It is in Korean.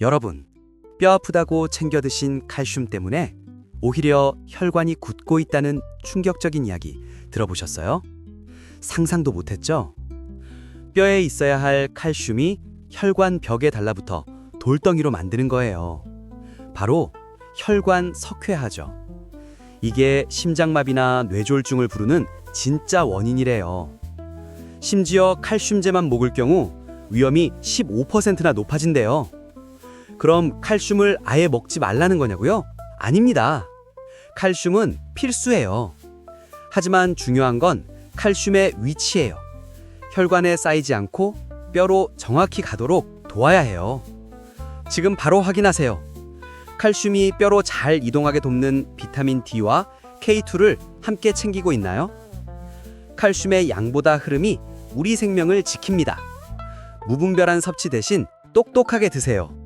여러분, 뼈 아프다고 챙겨 드신 칼슘 때문에 오히려 혈관이 굳고 있다는 충격적인 이야기 들어보셨어요? 상상도 못했죠? 뼈에 있어야 할 칼슘이 혈관 벽에 달라붙어 돌덩이로 만드는 거예요. 바로 혈관 석회화죠. 이게 심장마비나 뇌졸중을 부르는 진짜 원인이래요. 심지어 칼슘제만 먹을 경우 위험이 15%나 높아진대요. 그럼 칼슘을 아예 먹지 말라는 거냐고요? 아닙니다. 칼슘은 필수예요. 하지만 중요한 건 칼슘의 위치예요. 혈관에 쌓이지 않고 뼈로 정확히 가도록 도와야 해요. 지금 바로 확인하세요. 칼슘이 뼈로 잘 이동하게 돕는 비타민 D와 K2를 함께 챙기고 있나요? 칼슘의 양보다 흐름이 우리 생명을 지킵니다. 무분별한 섭취 대신 똑똑하게 드세요.